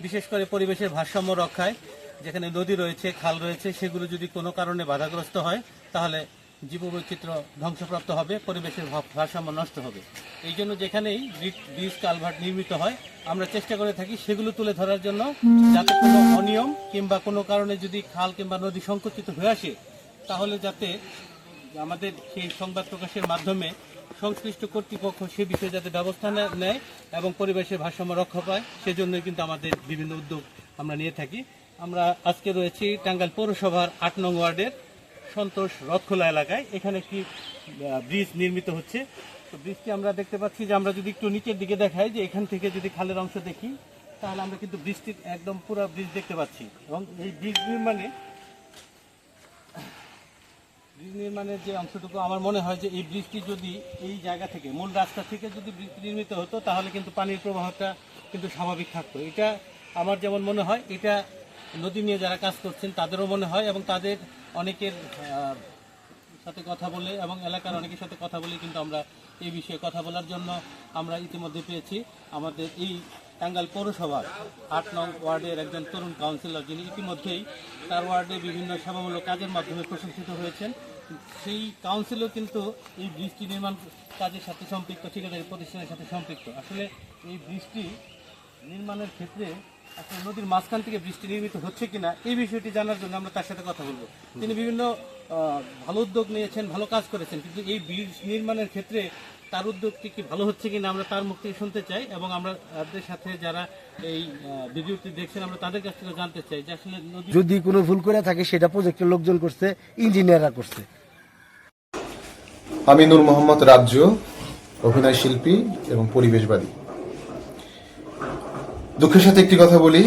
বিশেষ করে পরিবেশের ভারসাম্য রক্ষায়, যেখানে নদী রয়েছে, খাল রয়েছে, সেগুলো যদি কোনো কারণে বাধাগ্রস্ত হয়, তাহলে জীববৈচিত্র্য ধ্বংসপ্রাপ্ত হবে, পরিবেশের ভারসাম্য নষ্ট হবে। এই জন্য যেখানেই ব্রিজ- কালভার্ট নির্মিত হয়, আমরা চেষ্টা করে থাকি সেগুলো তুলে ধরার জন্য, যাতে কোনো অনিয়ম কিংবা কোনো কারণে যদি খাল কিংবা নদী সংকুচিত হয়ে আসে, তাহলে যাতে আমাদের সেই সংবাদ প্রকাশের মাধ্যমে সংশ্লিষ্ট কর্তৃপক্ষ সে বিষয়ে যাতে ব্যবস্থা নেয় এবং পরিবেশের ভারসাম্য রক্ষা পায়, সেজন্যই কিন্তু আমাদের বিভিন্ন উদ্যোগ আমরা নিয়ে থাকি। আমরা আজকে রয়েছি টাঙ্গাইল পৌরসভার আট নং ওয়ার্ডের সন্তোষ রথখোলা এলাকায়। এখানে একটি ব্রিজ নির্মিত হচ্ছে। তো ব্রিজটি আমরা দেখতে পাচ্ছি যে আমরা যদি একটু নিচের দিকে দেখাই যে এখান থেকে যদি খালের অংশ দেখি, তাহলে আমরা কিন্তু বৃষ্টির একদম পুরো ব্রিজ দেখতে পাচ্ছি। এবং এই ব্রিজ নির্মাণে ব্রিজ নির্মাণের যে অংশটুকু আমার মনে হয় যে এই ব্রিজটি যদি এই জায়গা থেকে, মূল রাস্তা থেকে যদি ব্রিজ নির্মিত হতো, তাহলে কিন্তু পানির প্রবাহটা কিন্তু স্বাভাবিক থাকতো। এটা আমার যেমন মনে হয়, এটা নদী নিয়ে যারা কাজ করছেন তাদেরও মনে হয় এবং তাদের অনেকের সাথে কথা বলে এবং এলাকার অনেকের সাথে কথা বলে কিন্তু আমরা এই বিষয়ে কথা বলার জন্য আমরা ইতিমধ্যে পেয়েছি। আমাদের এই টাঙ্গাইল পৌরসভার আট নং ওয়ার্ডের একজন তরুণ কাউন্সিলর যিনি ইতিমধ্যেই তার ওয়ার্ডে বিভিন্ন সেবামূলক কাজের মাধ্যমে প্রশংসিত হয়েছেন। সেই কাউন্সিলও কিন্তু এই ব্রিজটি নির্মাণ কাজের সাথে সম্পৃক্ত ঠিকাদারি প্রতিষ্ঠানের সাথে সম্পৃক্ত। আসলে এই ব্রিজটি নির্মাণের ক্ষেত্রে আসলে নদীর মাঝখান থেকে বৃষ্টি নির্মিত হচ্ছে কিনা এই বিষয়টি জানার জন্য আমরা তার সাথে কথা বলব। তিনি বিভিন্ন ভালো উদ্যোগ নিয়েছেন ভালো কাজ করেছেন কিন্তু এই ব্রিজ নির্মাণের ক্ষেত্রে তার উদ্যোগটি কি ভালো হচ্ছে কিনা আমরা তার মুখ থেকে শুনতে চাই এবং আমরা তাদের সাথে যারা এই ভিডিওটি দেখছেন আমরা তাদের কাছ থেকে জানতে চাই যে আসলে যদি কোনো ভুল করে থাকে সেটা প্রজেক্টের লোকজন করছে ইঞ্জিনিয়াররা করছে। আমি নূর মোহাম্মদ রাজ্য, অভিনয় শিল্পী এবং পরিবেশবাদী। দুঃখের সাথে একটি কথা বলি,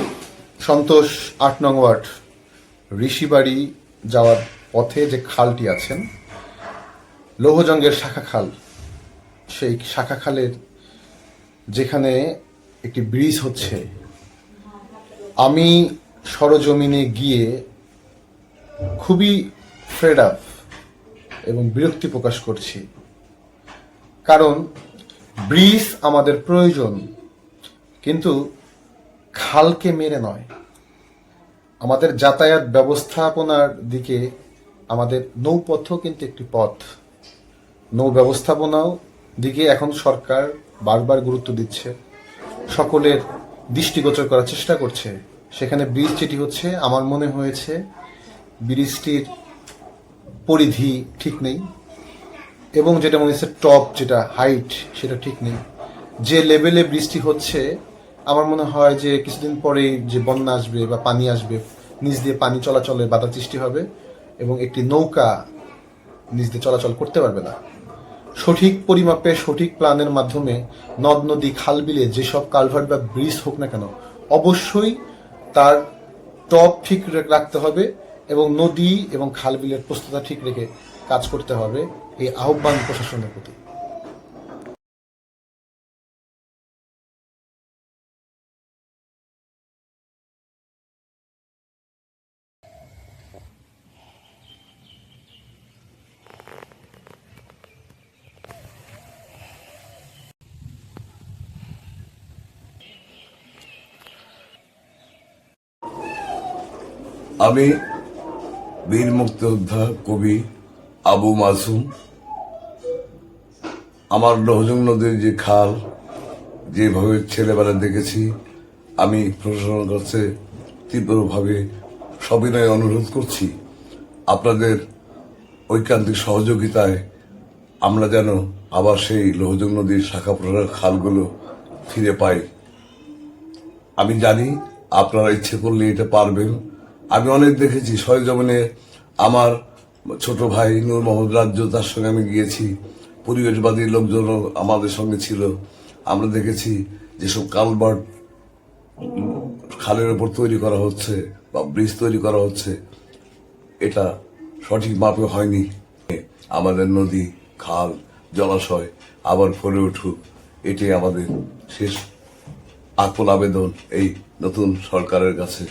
সন্তোষ আট নং ওয়ার্ড, ঋষিবাড়ি যাওয়ার পথে যে খালটি আছেন, লৌহজঙ্গের শাখা খাল, সেই শাখা খালের যেখানে একটি ব্রিজ হচ্ছে, আমি সরজমিনে গিয়ে খুবই ফ্রেড আপ এবং বিরক্তি প্রকাশ করছি। কারণ ব্রিজ আমাদের প্রয়োজন, কিন্তু খালকে মেরে নয়। আমাদের যাতায়াত ব্যবস্থাপনার দিকে আমাদের নৌপথও কিন্তু একটি পথ। নৌ ব্যবস্থাপনাও দিকে এখন সরকার বারবার গুরুত্ব দিচ্ছে। সকলের দৃষ্টিগোচর করার চেষ্টা করছে। সেখানে ব্রিজ যেটি হচ্ছে। আমার মনে হয়েছে, ব্রিজটির পরিধি ঠিক নেই। এবং যেটা মনে হচ্ছে টপ যেটা হাইট সেটা ঠিক নেই। যে লেভেলে বৃষ্টি হচ্ছে, আমার মনে হয় যে কিছুদিন পরেই যে বন্যা আসবে বা পানি আসবে, নিচ দিয়ে পানি চলাচলে বাধা সৃষ্টি হবে এবং একটি নৌকা নিচ দিয়ে চলাচল করতে পারবে না। সঠিক পরিমাপে, সঠিক প্ল্যানের মাধ্যমে নদ, নদী, খাল বিলে যেসব কালভার্ট বা ব্রিজ হোক না কেন, অবশ্যই তার টপ ঠিক রাখতে হবে। এবং নদী এবং খাল বিলের প্রস্তুতা ঠিক রেখে কাজ করতে হবে এই আহ্বান প্রশাসনের প্রতি। আমি বীর মুক্তিযোদ্ধা কবি আবু মাসুম, আমার লহজং নদীর যে খাল, যেভাবে ছেলেবেলা দেখেছি, আমি প্রশাসনের কাছে তীব্রভাবে সবিনয় অনুরোধ করছি। আপনাদের ঐকান্তিক সহযোগিতায় আমরা যেন আবার সেই লহজং নদীর শাখা প্রশাখা খালগুলো ফিরে পাই। আমি জানি আপনারা ইচ্ছে করলে এটা পারবেন। আমি অনেক দেখেছি, সরজমিনে আমার ছোট ভাই নূর মোহাম্মদ রাজ্য, তার সঙ্গে আমি গিয়েছি। পরিবেশবাদী লোকজনও আমাদের সঙ্গে ছিল। আমরা দেখেছি যেসব কালবার্ট খালের ওপর তৈরি করা হচ্ছে বা ব্রিজ তৈরি করা হচ্ছে, এটা সঠিক মাপে হয়নি। আমাদের নদী, খাল, জলাশয় আবার ভরে উঠুক, এটাই আমাদের শেষ আকুল আবেদন এই নতুন সরকারের কাছে।